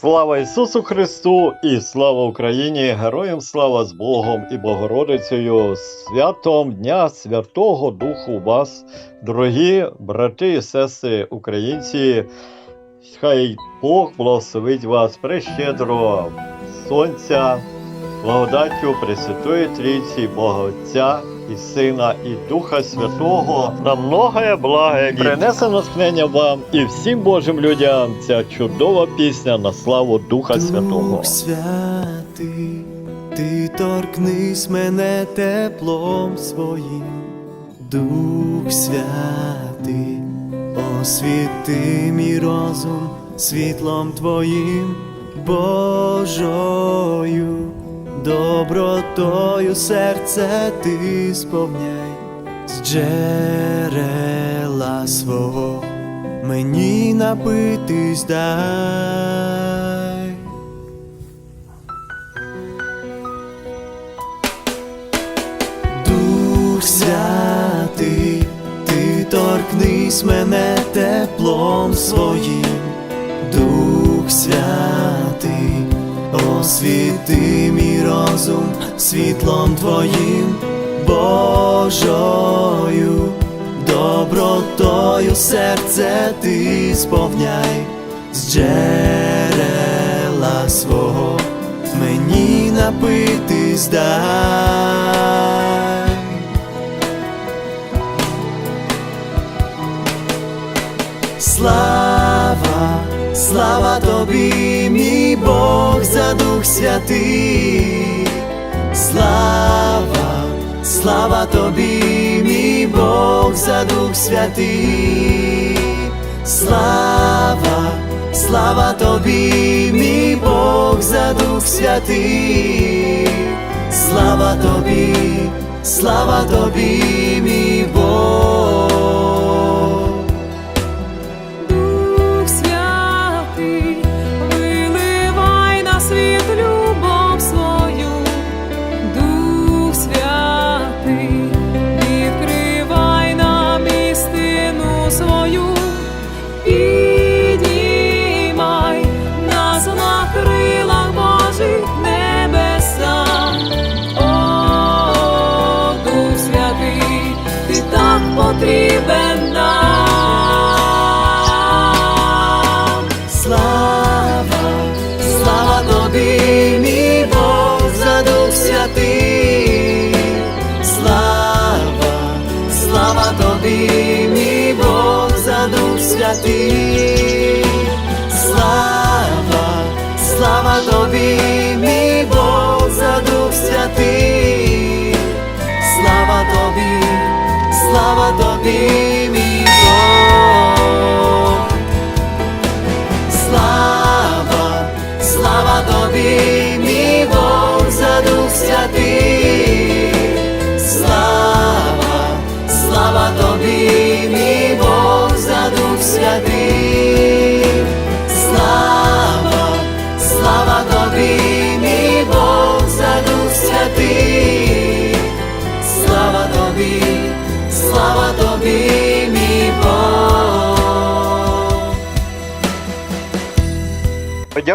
Слава Ісусу Христу і слава Україні! Героям слава з Богом і Богородицею, святом Дня Святого Духу вас, дорогі брати і сестри українці. Хай Бог благословить вас прещедро сонця, благодаттю Пресвятої Трійці, Бога Отця і Сина, і Духа Святого на многое благе. Принесе натхнення вам і всім Божим людям ця чудова пісня на славу Духа Святого. Дух святий, ти торкнись мене теплом своїм, Дух святий, освіти мій розум світлом твоїм, Божою, добротою серце ти сповняй, з джерела свого мені напитись дай. Дух святий, ти торкнись мене теплом своїм, світлом твоїм, Божою, добротою серце ти сповняй, з джерела свого мені напитись дай. Слава, слава тобі, мій Бог, за Дух Святий, слава, слава тобі, мій Бог, за Дух Святий, слава, слава тобі, мій Бог, за Дух Святий, слава тобі, слава тобі, мій Бог. Слава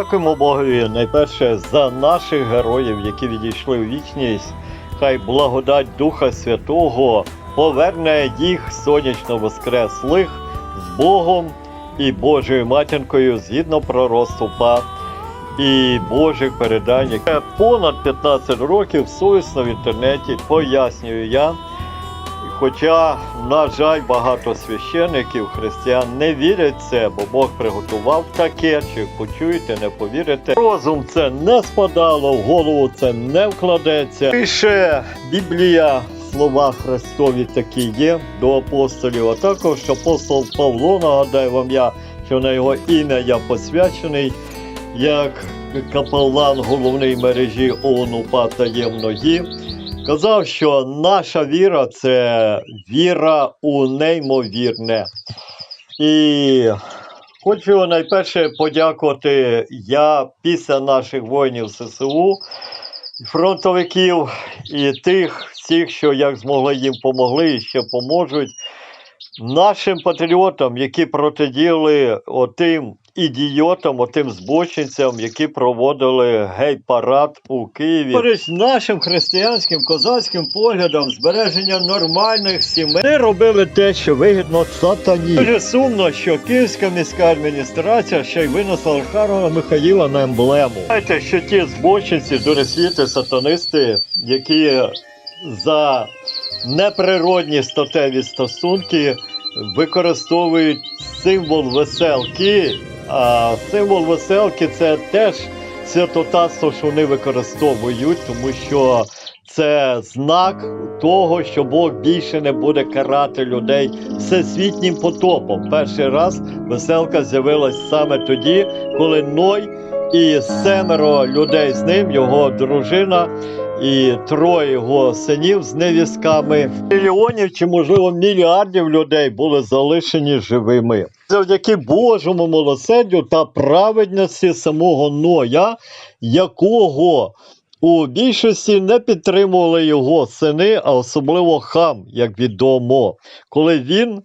Подякуємо Богові найперше за наших героїв, які відійшли у вічність. Хай благодать Духа Святого поверне їх сонячно воскреслих з Богом і Божою матінкою згідно пророцтва і Божих передань. Понад 15 років совісно в інтернеті пояснюю я. Хоча, на жаль, багато священиків, християн не вірять в це, бо Бог приготував таке, чи почуєте, не повірите. Розум це не спадало, в голову це не вкладеться. Пише Біблія, слова Христові такі є до апостолів, а також апостол Павло, нагадаю вам я, що на його ім'я я посвячений, як капелан головної мережі ООН УПА таємної. Казав, що наша віра це віра у неймовірне. І хочу найперше подякувати я після наших воїнів ССУ, фронтовиків і тих всіх, що як змогли їм помогли і ще поможуть. Нашим патріотам, які протидіяли отим ідіотам, отим збочинцям, які проводили гей-парад у Києві. Перед нашим християнським козацьким поглядом збереження нормальних сімей вони робили те, що вигідно сатані. Дуже сумно, що Київська міська адміністрація ще й винесла Архарова Михаїла на емблему. Знаєте, що ті збочинці, дуресвіти, сатанисти, які за неприродні статеві стосунки використовують символ веселки. А символ веселки це теж святотатство, що вони використовують, тому що це знак того, що Бог більше не буде карати людей всесвітнім потопом. Перший раз веселка з'явилась саме тоді, коли Ной і семеро людей з ним, його дружина і троє його синів з невістками, мільйонів чи, можливо, мільярдів людей були залишені живими. Завдяки Божому милосердю та праведності самого Ноя, якого у більшості не підтримували його сини, а особливо хам, як відомо, коли він.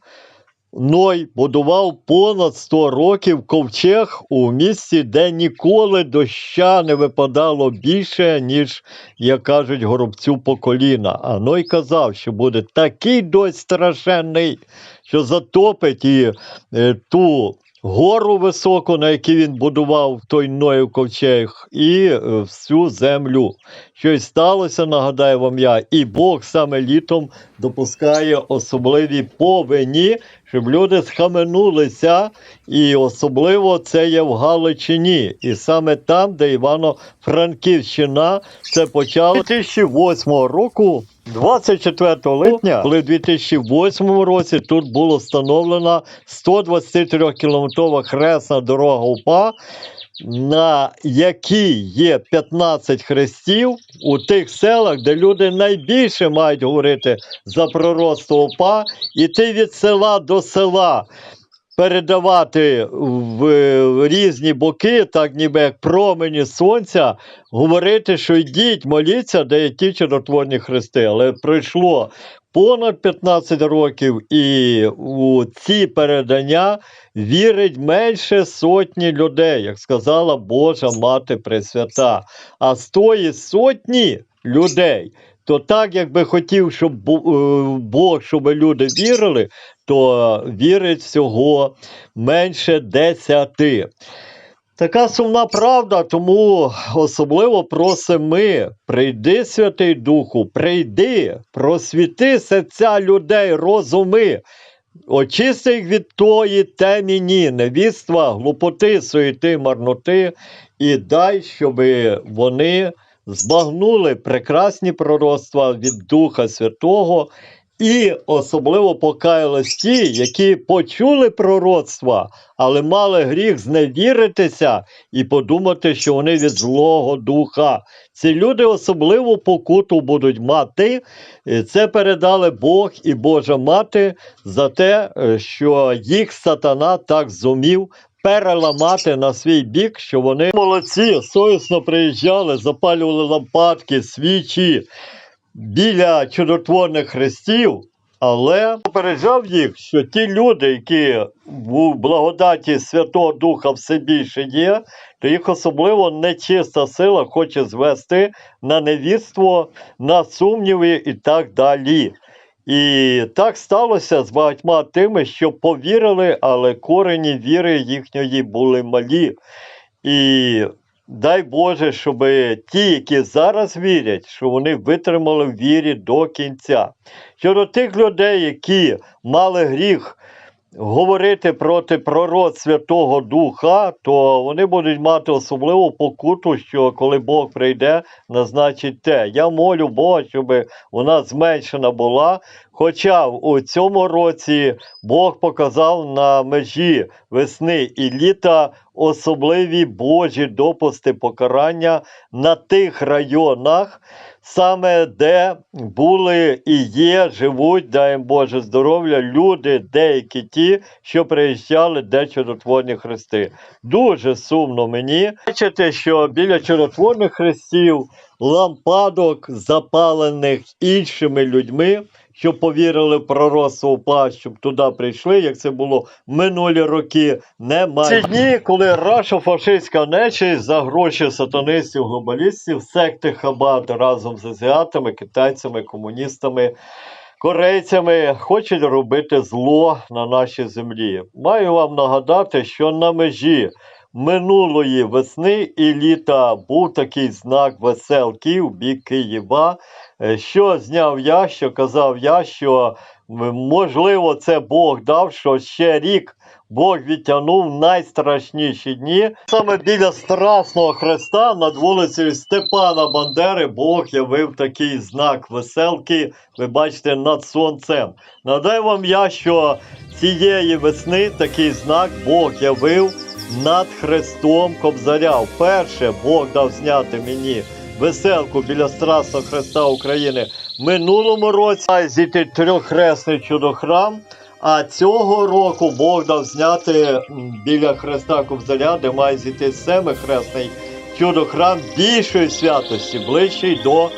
Ной будував понад 100 років ковчег у місці, де ніколи доща не випадало більше, ніж, як кажуть, горобцю по коліна. А Ной казав, що буде такий дощ страшенний, що затопить і е, ту гору високу, на якій він будував той Ноїв ковчег, і е, всю землю. Що й сталося, нагадаю вам я, і Бог саме літом допускає особливі повені, щоб люди схаменулися, і особливо це є в Галичині. І саме там, де Івано-Франківщина, це почало 2008 року. 24 липня, коли в 2008 році тут було встановлена 123 кілометрова хресна дорога УПА, на якій є 15 хрестів у тих селах, де люди найбільше мають говорити за пророцтво УПА, іти від села до села. Передавати в різні боки, так ніби як промені сонця, говорити, що йдіть, моліться, де є ті чудотворні хрести. Але пройшло понад 15 років, і у ці передання вірить менше сотні людей, як сказала Божа Мати Пресвята. А з тої сотні людей, то так, якби хотів, щоб е, Бог, щоб люди вірили, то вірить всього менше десяти. Така сумна правда, тому особливо просимо прийди, Святий Духу, прийди, просвіти серця людей, розуми, очисти їх від тої теміні, невіства, глупоти, суєти, марноти, і дай, щоб вони збагнули прекрасні пророцтва від Духа Святого. І особливо покаялись ті, які почули пророцтва, але мали гріх зневіритися і подумати, що вони від Злого Духа. Ці люди особливу покуту будуть мати. Це передали Бог і Божа Мати за те, е, що їх сатана так зумів переламати на свій бік, що вони молодці, совісно приїжджали, запалювали лампадки, свічі біля чудотворних хрестів, але попереджав їх, що ті люди, які в благодаті Святого Духа все більше є, то їх особливо нечиста сила хоче звести на невірство, на сумніви і так далі. І так сталося з багатьма тими, що повірили, але корені віри їхньої були малі. І дай Боже, щоб ті, які зараз вірять, що вони витримали в вірі до кінця. Щодо тих людей, які мали гріх говорити проти пророц Святого Духа, то вони будуть мати особливу покуту, що коли Бог прийде, назначить те. Я молю Бога, щоб вона зменшена була. Хоча у цьому році Бог показав на межі весни і літа особливі Божі допусти покарання на тих районах, саме де були і є, живуть, дай їм Боже здоров'я, люди, деякі ті, що приїжджали, де чудотворні хрести. Дуже сумно мені бачити, що біля чудотворних хрестів, лампадок, запалених іншими людьми, щоб повірили в пророцтво УПА, щоб туди прийшли, як це було в минулі роки, немає. Ці дні, коли рашо-фашистська нечість за гроші сатанистів, глобалістів, секти Хабат разом з азіатами, китайцями, комуністами, корейцями хочуть робити зло на нашій землі. Маю вам нагадати, що на межі минулої весни і літа був такий знак веселки в бік Києва. Е, Що зняв я, що казав я, що можливо це Бог дав, що ще рік Бог відтягнув найстрашніші дні. Саме біля Страсного Хреста над вулицею Степана Бандери Бог явив такий знак веселки. Ви бачите над сонцем. Надай вам я, що цієї весни такий знак Бог явив над Христом Кобзаря. Вперше Бог дав зняти мені веселку біля Страсного Хреста України минулому році. Зійти трьоххресний чудохрам. А цього року Бог дав зняти біля Хреста Кобзаря, де має зійти семихресний чудохрам більшої святості, ближчий до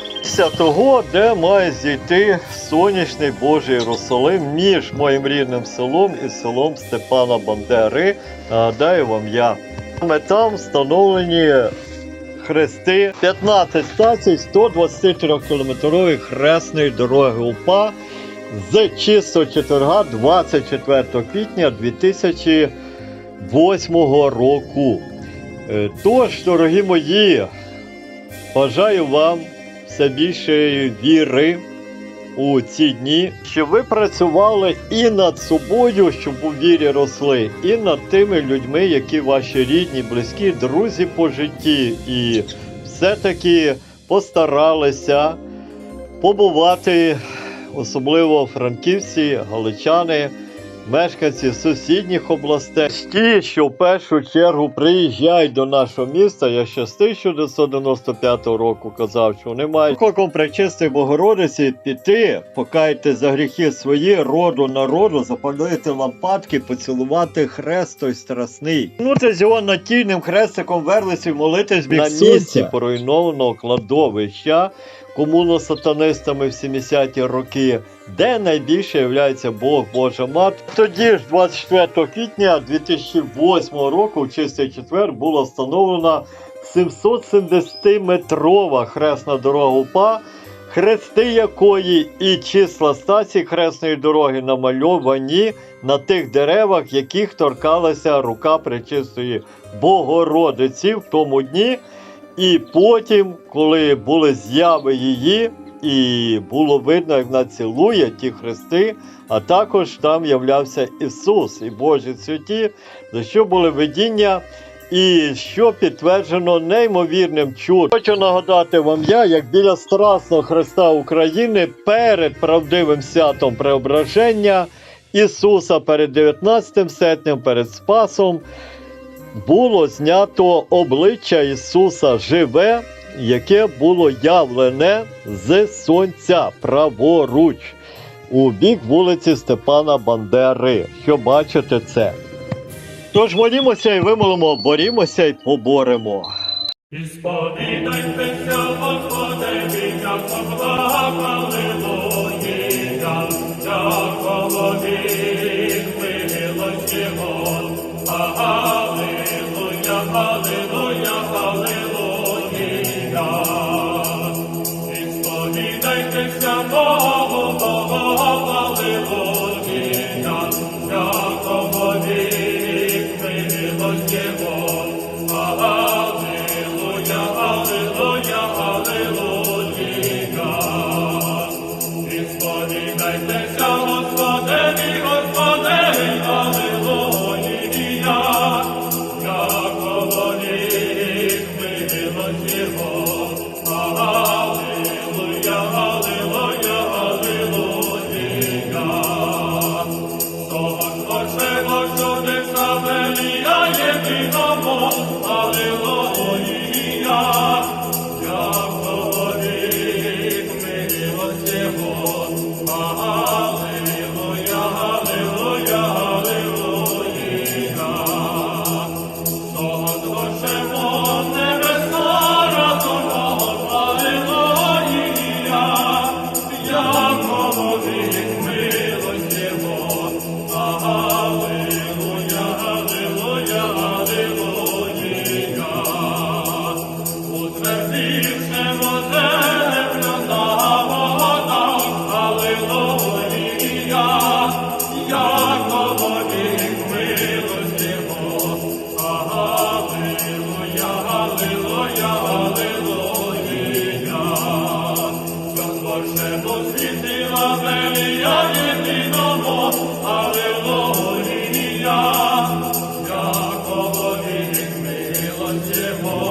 того, де має зійти сонячний Божий Єрусалим між моїм рідним селом і селом Степана Бандери. Нагадаю вам я. Саме там встановлені хрести 15 стацій 123 кілометрової хресної дороги УПА з чистого четверга 24 квітня 2008 року. Е, Тож, дорогі мої, бажаю вам все більшої віри у ці дні, що ви працювали і над собою, щоб у вірі росли, і над тими людьми, які ваші рідні, близькі, друзі по житті, і все-таки постаралися побувати, особливо франківці, галичани, мешканці сусідніх областей. Ті, що в першу чергу приїжджають до нашого міста, я ще з 1995 року казав, що вони мають кроком пречистої Богородиці піти, покаяти за гріхи свої, роду народу, запалити лампадки, поцілувати хрест той страсний. Ну це з його натійним хрестиком верлиці молитись на місці поруйнованого кладовища комуно-сатанистами в 70-ті роки, де найбільше являється Бог Божа Мат. Тоді ж, 24 квітня 2008 року, в чистий четвер, була встановлена 770-метрова хресна дорога УПА, хрести якої і числа стацій хресної дороги намальовані на тих деревах, яких торкалася рука Пречистої Богородиці в тому дні. І потім, коли були зяви її, і було видно, як вона цілує ті хрести, а також там являвся Ісус і Божі святі, за що були видіння, і що підтверджено неймовірним чудом. Хочу нагадати вам я, як біля Страсного Христа України перед правдивим святом преображення Ісуса перед 19 серпня, перед Спасом було знято обличчя Ісуса живе, яке було явлене з сонця праворуч у бік вулиці Степана Бандери. Що бачите це? Тож молімося і вимолимо, борімося і поборемо. Ісповідайтеся, Господи, благословило Єя, дякую Hallelujah. Бога.